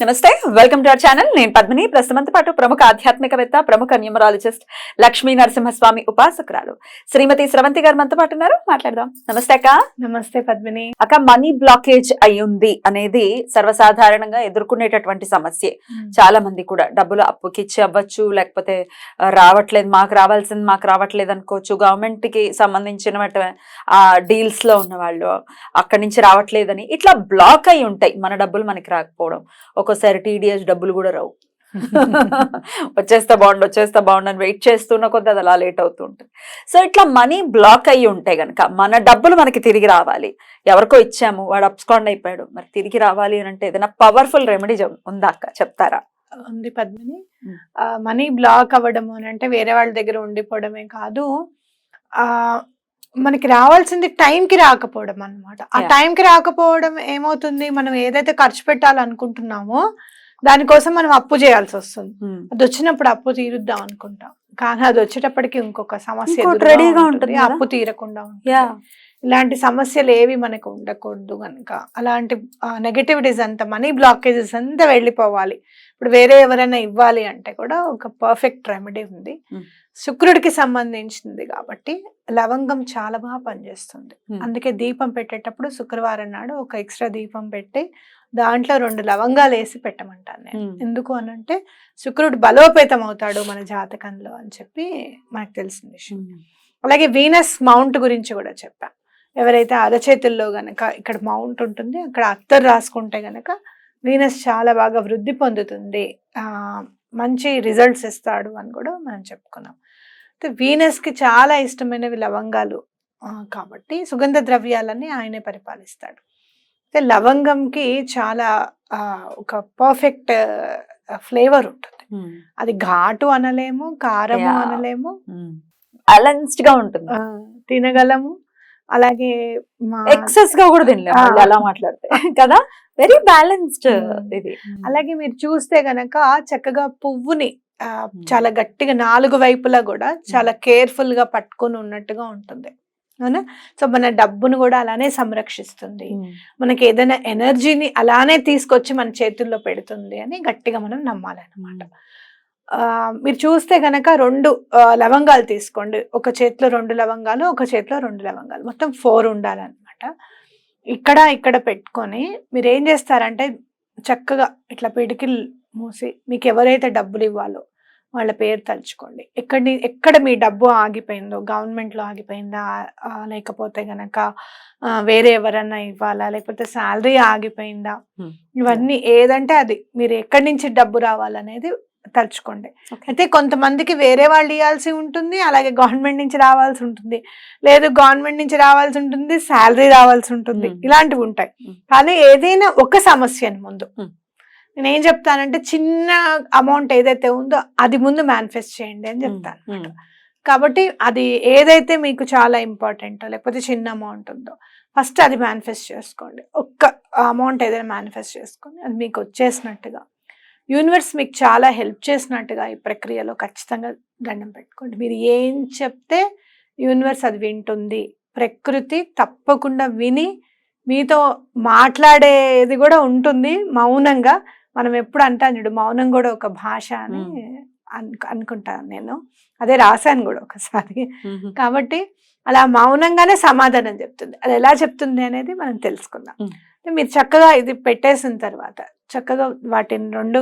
నమస్తే. Welcome to our channel నేను పద్మిని. ప్రస్తుతంతో పాటు ప్రముఖ ఆధ్యాత్మికవేత్త ప్రముఖ న్యూమరాలజిస్ట్ లక్ష్మీ నరసింహస్వామి ఉపాసకురాలు శ్రీమతి స్రవంతి గారు మనతో పాటు ఉన్నారు. మాట్లాడదాం. నమస్తే అక్క. నమస్తే పద్మిని. అక్క మనీ బ్లాకేజ్ అయి ఉంది అనేది సర్వసాధారణంగా ఎదుర్కొనేటటువంటి సమస్య. చాలా మంది కూడా డబ్బులు అప్పుకిచ్చి అవ్వచ్చు లేకపోతే రావట్లేదు మాకు రావాల్సింది మాకు రావట్లేదు అనుకోవచ్చు. గవర్నమెంట్కి సంబంధించిన ఆ డీల్స్లో ఉన్న వాళ్ళు అక్కడి నుంచి రావట్లేదని ఇట్లా బ్లాక్ అయి ఉంటాయి మన డబ్బులు మనకి రాకపోవడం. ఒక్కోసారి టీడీఎస్ డబ్బులు కూడా రావు. వచ్చేస్తే బాగుండు వచ్చేస్తే బాగుండు అని వెయిట్ చేస్తున్న కొద్ది అది అలా లేట్ అవుతూ ఉంటుంది. సో ఇట్లా మనీ బ్లాక్ అయ్యి ఉంటే గనక మన డబ్బులు మనకి తిరిగి రావాలి. ఎవరికో ఇచ్చాము వాడు అప్స్కాండ్ అయిపోయాడు మరి తిరిగి రావాలి అని అంటే ఏదైనా పవర్ఫుల్ రెమెడీ ఉందా అక్క? చెప్తారా? ఉంది పద్మిని. మనీ బ్లాక్ అవ్వడము అని అంటే వేరే వాళ్ళ దగ్గర ఉండిపోవడమే కాదు. ఆ మనకి రావాల్సింది టైంకి రాకపోవడం అన్నమాట. ఆ. టైంకి రాకపోవడం ఏమవుతుంది? మనం ఏదైతే ఖర్చు పెట్టాలనుకుంటున్నామో దానికోసం మనం అప్పు చేయాల్సి వస్తుంది. అది వచ్చినప్పుడు అప్పు తీరుద్దాం అనుకుంటాం. కానీ అది వచ్చేటప్పటికి ఇంకొక సమస్య రెడీగా ఉంటుంది. అప్పు తీరకుండా ఉంటుంది. ఇలాంటి సమస్యలు ఏవి మనకు ఉండకూడదు కనుక అలాంటి నెగటివిటీస్ అంతా మనీ బ్లాకేజెస్ అంతా వెళ్ళిపోవాలి. ఇప్పుడు వేరే ఎవరైనా ఇవ్వాలి అంటే కూడా ఒక పర్ఫెక్ట్ రెమెడీ ఉంది. శుక్రుడికి సంబంధించింది కాబట్టి లవంగం చాలా బాగా పనిచేస్తుంది. అందుకే దీపం పెట్టేటప్పుడు శుక్రవారం నాడు ఒక ఎక్స్ట్రా దీపం పెట్టి దాంట్లో రెండు లవంగాలు వేసి పెట్టమంటాను నేను. ఎందుకు అనంటే శుక్రుడు బలోపేతం అవుతాడు మన జాతకంలో అని చెప్పి మనకు తెలిసిన విషయం. అలాగే వీనస్ మౌంట్ గురించి కూడా చెప్పా. ఎవరైతే అరచేతుల్లో గనక ఇక్కడ మౌంట్ ఉంటుంది అక్కడ అత్తరు రాసుకుంటే గనక వీనస్ చాలా బాగా వృద్ధి పొందుతుంది. ఆ మంచి రిజల్ట్స్ ఇస్తాడు అని కూడా మనం చెప్పుకున్నాం. అయితే వీనస్కి చాలా ఇష్టమైనవి లవంగాలు కాబట్టి సుగంధ ద్రవ్యాలని ఆయనే పరిపాలిస్తాడు. అయితే లవంగంకి చాలా ఒక పర్ఫెక్ట్ ఫ్లేవర్ ఉంటుంది. అది ఘాటు అనలేము కారము. అనలేము. బ్యాలెన్స్డ్గా ఉంటుంది. తినగలము. అలాగే ఎక్సెస్గా కూడా. వాళ్ళు అలా మాట్లాడితే. కదా? Very balanced. ఇది. అలాగే మీరు చూస్తే గనక చక్కగా పువ్వుని చాలా గట్టిగా నాలుగు వైపులా కూడా చాలా కేర్ఫుల్గా పట్టుకొని ఉన్నట్టుగా ఉంటుంది. అవునా? సో మన డబ్బును కూడా అలానే సంరక్షిస్తుంది. మనకి ఏదైనా ఎనర్జీని అలానే తీసుకొచ్చి మన చేతుల్లో పెడుతుంది అని గట్టిగా మనం నమ్మాలన్నమాట. మీరు చూస్తే గనక రెండు లవంగాలు తీసుకోండి. ఒక చేతిలో రెండు లవంగాలు ఒక చేతిలో రెండు లవంగాలు. మొత్తం ఫోర్ ఉండాలన్నమాట. ఇక్కడ ఇక్కడ పెట్టుకొని మీరు ఏం చేస్తారంటే చక్కగా ఇట్లా పిడికిలు మూసి మీకు ఎవరైతే డబ్బులు ఇవ్వాలో వాళ్ళ పేరు తలుచుకోండి. ఎక్కడి ఎక్కడ మీ డబ్బు ఆగిపోయిందో గవర్నమెంట్లో ఆగిపోయిందా లేకపోతే గనక ఆ, వేరే ఎవరన్నా ఇవ్వాలా లేకపోతే శాలరీ ఆగిపోయిందా. ఇవన్నీ ఏదంటే అది. మీరు ఎక్కడి నుంచి డబ్బు రావాలనేది తలుచుకోండి. అయితే కొంతమందికి వేరే వాళ్ళు ఇవ్వాల్సి ఉంటుంది అలాగే గవర్నమెంట్ నుంచి రావాల్సి ఉంటుంది లేదు గవర్నమెంట్ నుంచి రావాల్సి ఉంటుంది శాలరీ రావాల్సి ఉంటుంది. ఇలాంటివి ఉంటాయి. కానీ ఏదైనా ఒక సమస్యని ముందు. నేను ఏం చెప్తానంటే చిన్న అమౌంట్ ఏదైతే ఉందో అది ముందు మేనిఫెస్ట్ చేయండి అని చెప్తాను. కాబట్టి అది ఏదైతే మీకు చాలా ఇంపార్టెంట్ లేకపోతే చిన్న అమౌంట్ ఉందో ఫస్ట్ అది మేనిఫెస్ట్ చేసుకోండి ఒక్క అమౌంట్ ఏదైనా మేనిఫెస్ట్ చేసుకొని అది మీకు వచ్చేసినట్టుగా యూనివర్స్ మీకు చాలా హెల్ప్ చేసినట్టుగా ఈ ప్రక్రియలో ఖచ్చితంగా దండం పెట్టుకోండి. మీరు ఏం చెప్తే యూనివర్స్ అది వింటుంది. ప్రకృతి తప్పకుండా విని మీతో మాట్లాడేది కూడా ఉంటుంది మౌనంగా. మనం ఎప్పుడు అంటాను చూడు మౌనం కూడా ఒక భాష అని అను అనుకుంటాను నేను. అదే రాశాను కూడా ఒకసారి. కాబట్టి అలా మౌనంగానే సమాధానం చెప్తుంది. అది ఎలా చెప్తుంది అనేది మనం తెలుసుకుందాం. మీరు చక్కగా ఇది పెట్టేసిన తర్వాత చక్కగా వాటిని రెండు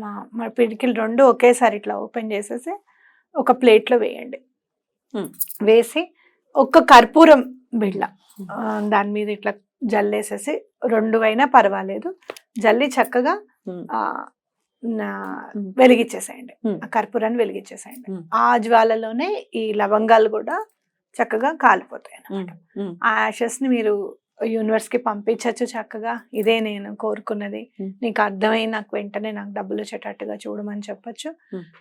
మా- మా పిడికిలు రెండు ఒకేసారి ఇట్లా ఓపెన్ చేసేసి ఒక ప్లేట్లో వేయండి. వేసి ఒక్క కర్పూరం బిళ్ళ దాని మీద ఇట్లా జల్లేసేసి రెండు అయినా పర్వాలేదు జల్లి చక్కగా. వెలిగించేసేయండి. ఆ కర్పూరాన్ని వెలిగించేసేయండి. ఆ జ్వాలలోనే ఈ లవంగాలు కూడా చక్కగా కాలిపోతాయి ఉమ్, ఆ యాషెస్ని మీరు యూనివర్స్కి పంపించవచ్చు చక్కగా ఇదే నేను కోరుకున్నది. నీకు అర్థమై నాకు వెంటనే నాకు డబ్బులు వచ్చేటట్టుగా చూడమని చెప్పొచ్చు.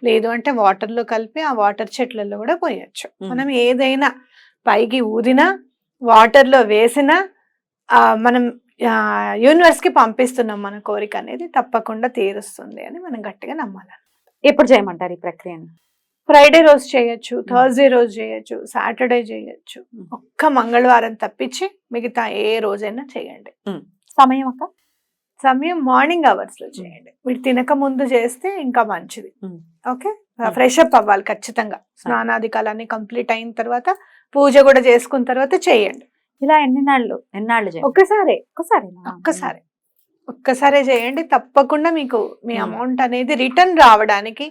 లేదు అంటే వాటర్లో కలిపి ఆ వాటర్ చెట్లలో కూడా పోయొచ్చు. మనం ఏదైనా పైకి ఊదినా వాటర్లో వేసినా ఆ, మనం యూనివర్స్కి పంపిస్తున్నాం మన కోరిక అనేది తప్పకుండా తీరుస్తుంది అని మనం గట్టిగా నమ్మాలి ఎప్పుడు చేయమంటారు ఈ ప్రక్రియని ఫ్రైడే రోజు చేయొచ్చు థర్స్డే రోజు చేయొచ్చు సాటర్డే చేయొచ్చు. ఒక్క మంగళవారం తప్పించి మిగతా ఏ రోజైనా చేయండి. సమయం అక్క? సమయం మార్నింగ్ అవర్స్లో చేయండి. మీరు తినక ముందు చేస్తే ఇంకా మంచిది. ఓకే. ఫ్రెష్ అప్ అవ్వాలి ఖచ్చితంగా. స్నానాధికాలన్నీ కంప్లీట్ అయిన తర్వాత పూజ కూడా చేసుకున్న తర్వాత చేయండి. ఇలా ఎన్ని నాళ్ళు ఎన్నాళ్ళు ఒక్కసారి. ఒక్కసారి ఒక్కసారి. ఒక్కసారే చేయండి. తప్పకుండా మీకు మీ. అమౌంట్ అనేది రిటర్న్ రావడానికి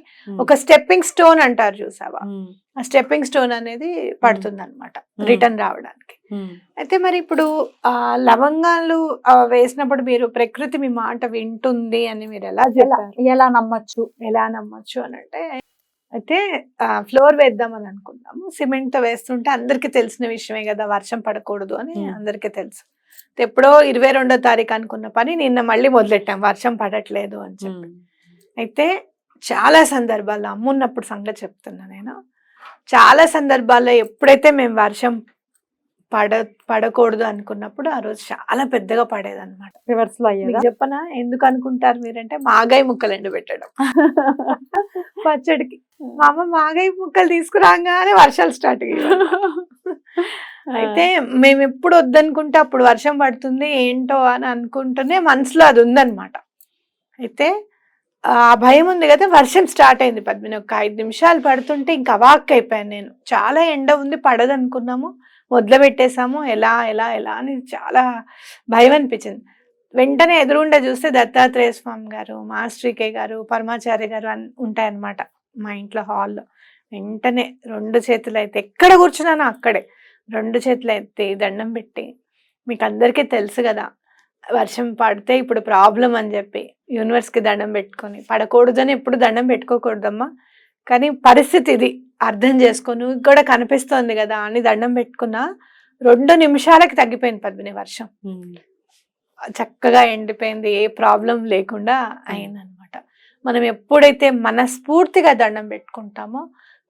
ఒక స్టెప్పింగ్ స్టోన్ అంటారు చూసావా? ఆ స్టెప్పింగ్ స్టోన్ అనేది పడుతుంది అనమాట రిటర్న్ రావడానికి. అయితే మరి ఇప్పుడు ఆ లవంగాలు వేసినప్పుడు మీరు ప్రకృతి మీ మాట వింటుంది అని మీరు ఎలా చెప్పారు? ఎలా నమ్మచ్చు? ఎలా నమ్మొచ్చు అని అంటే అయితే ఫ్లోర్ వేద్దామని అనుకున్నాము సిమెంట్తో వేస్తుంటే అందరికీ తెలిసిన విషయమే కదా వర్షం పడకూడదు అని. అందరికీ తెలుసు. ఎప్పుడో ఇరవై రెండో తారీఖు అనుకున్న పని నిన్న మళ్ళీ మొదలెట్టాం వర్షం పడట్లేదు అని చెప్పి. అయితే చాలా సందర్భాల్లో అమ్మున్నప్పుడు సంగతి చెప్తున్నా నేను. చాలా సందర్భాల్లో ఎప్పుడైతే మేము వర్షం పడ పడకూడదు అనుకున్నప్పుడు ఆ రోజు చాలా పెద్దగా పడేదన్నమాట. రివర్స్లో మీకు అయ్యేదా చెప్పనా? ఎందుకు అనుకుంటారు మీరంటే మాగాయ ముక్కలు ఎండు పెట్టడం పచ్చడికి. మా అమ్మ మాగాయ ముక్కలు తీసుకురాగానే వర్షాలు స్టార్ట్ అయ్యాయి. అయితే మేము ఎప్పుడు వద్దనుకుంటే అప్పుడు వర్షం పడుతుంది ఏంటో అని అనుకుంటూనే మనసులో అది ఉందన్నమాట. అయితే ఆ భయం ఉంది కదా వర్షం స్టార్ట్ అయింది పద్మిని. ఒక ఐదు నిమిషాలు పడుతుంటే ఇంకా అవాక్ అయిపోయాను నేను. చాలా ఎండ ఉంది పడదు అనుకున్నాము మొదలు పెట్టేశాము ఎలా ఎలా ఎలా అని చాలా భయం అనిపించింది. వెంటనే ఎదురుండే చూస్తే దత్తాత్రేయ స్వామి గారు మాస్టర్కే గారు పరమాచార్య గారు అన్ ఉంటాయన్నమాట మా ఇంట్లో హాల్లో. వెంటనే రెండు చేతులు అయితే ఎక్కడ కూర్చున్నానో అక్కడే. రెండు చేతులు ఎత్తి దండం పెట్టి మీకు అందరికీ తెలుసు కదా వర్షం పడితే ఇప్పుడు ప్రాబ్లం అని చెప్పి యూనివర్స్కి దండం పెట్టుకొని పడకూడదని ఎప్పుడు దండం పెట్టుకోకూడదమ్మా కానీ పరిస్థితి ఇది అర్థం చేసుకో నువ్వు కూడా కనిపిస్తోంది కదా అని దండం పెట్టుకున్నా రెండు నిమిషాలకి తగ్గిపోయింది పద్మిని వర్షం. చక్కగా ఎండిపోయింది ఏ ప్రాబ్లం లేకుండా అయిందనమాట. మనం ఎప్పుడైతే మనస్ఫూర్తిగా దండం పెట్టుకుంటామో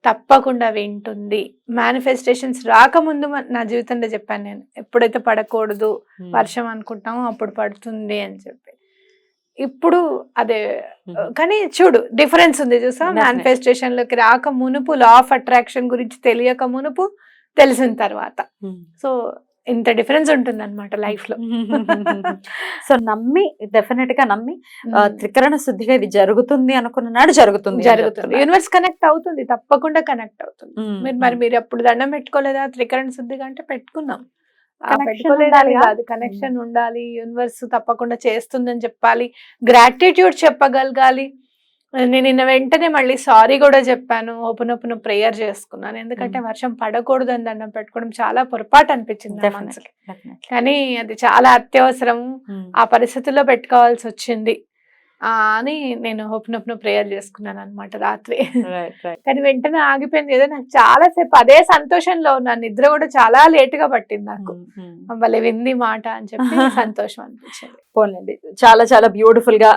తప్పకుండా వింటుంది. మేనిఫెస్టేషన్స్ రాకముందు నా జీవితంలో చెప్పాను నేను. ఎప్పుడైతే పడకూడదు వర్షం అనుకుంటామో అప్పుడు పడుతుంది అని చెప్పి. ఇప్పుడు అదే కానీ చూడు డిఫరెన్స్ ఉంది చూసా. మేనిఫెస్టేషన్లోకి రాక మునుపు లా ఆఫ్ అట్రాక్షన్ గురించి తెలియక మునుపు తెలిసిన తర్వాత. సో ఇంత డిఫరెన్స్ ఉంటుంది అనమాట లైఫ్లో సో నమ్మి డెఫినెట్గా నమ్మి త్రికరణ శుద్ధిగా ఇది జరుగుతుంది అనుకున్న నాడు జరుగుతుంది జరుగుతుంది. యూనివర్స్ కనెక్ట్ అవుతుంది తప్పకుండా కనెక్ట్ అవుతుంది. మీరు మరి. మీరు అప్పుడు దండం పెట్టుకోలేదా త్రికరణ శుద్ధిగా అంటే పెట్టుకున్నాం? కాదు. కనెక్షన్ ఉండాలి యూనివర్స్ తప్పకుండా చేస్తుందని చెప్పాలి గ్రాటిట్యూడ్ చెప్పగలగాలి. నేను నిన్న వెంటనే మళ్ళీ సారీ కూడా చెప్పాను ఓపెన్ ఓపెన్ ప్రేయర్ చేసుకున్నాను ఎందుకంటే. వర్షం పడకూడదు అని దండం పెట్టుకోవడం చాలా పొరపాటు అనిపించింది మనసుకి. కానీ అది చాలా అత్యవసరం. ఆ పరిస్థితుల్లో పెట్టుకోవాల్సి వచ్చింది అని నేను ఓపెన్ ప్రేయర్ చేసుకున్నాను అనమాట రాత్రి. కానీ వెంటనే ఆగిపోయింది. ఏదో నాకు చాలా సేపు అదే సంతోషంలో ఉన్నాను. నిద్ర కూడా చాలా లేట్గా పట్టింది నాకు. ఉమ్, ఉమ్. భలే వింది మాట అని చెప్పి సంతోషం అనిపించింది. పోన్లేండి. చాలా చాలా బ్యూటిఫుల్గా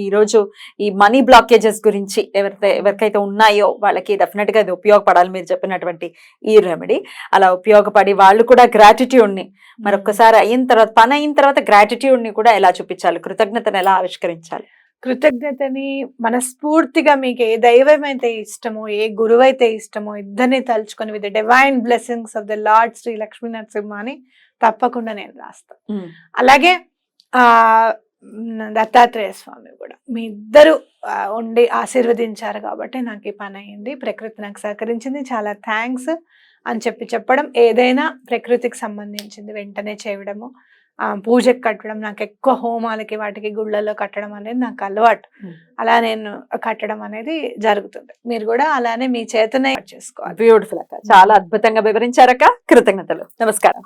ఈ రోజు ఈ మనీ బ్లాకేజెస్ గురించి ఎవరైతే ఎవరికైతే ఉన్నాయో వాళ్ళకి డెఫినెట్గా ఇది ఉపయోగపడాలి మీరు చెప్పినటువంటి ఈ రెమెడీ అలా ఉపయోగపడి వాళ్ళు కూడా గ్రాటిట్యూడ్ని మరొకసారి అయిన తర్వాత పని అయిన తర్వాత గ్రాటిట్యూడ్ని కూడా ఎలా చూపించాలి? కృతజ్ఞతను ఎలా ఆవిష్కరించాలి? కృతజ్ఞతని మనస్ఫూర్తిగా మీకు ఏ దైవం అయితే ఇష్టమో ఏ గురువు అయితే ఇష్టమో ఇద్దరిని తలుచుకొని with divine blessings of the lord Shri Lakshmi Narasimha అని తప్పకుండా నేను రాస్తాను. అలాగే ఆ దత్తాత్రేయ స్వామి కూడా. మీ ఇద్దరు ఉండి ఆశీర్వదించారు కాబట్టి నాకు ఈ పని అయింది ప్రకృతి నాకు సహకరించింది. చాలా థ్యాంక్స్ అని చెప్పి చెప్పడం ఏదైనా ప్రకృతికి సంబంధించింది వెంటనే చేయడము. పూజకి కట్టడం నాకు ఎక్కువ హోమాలకి వాటికి గుళ్ళల్లో కట్టడం అనేది నాకు అలవాటు. అలా నేను కట్టడం అనేది జరుగుతుంది. మీరు కూడా అలానే మీ చేతనే చేసుకోవాలి బ్యూటిఫుల్ అక్క. చాలా అద్భుతంగా వివరించారక్క. కృతజ్ఞతలు. నమస్కారం.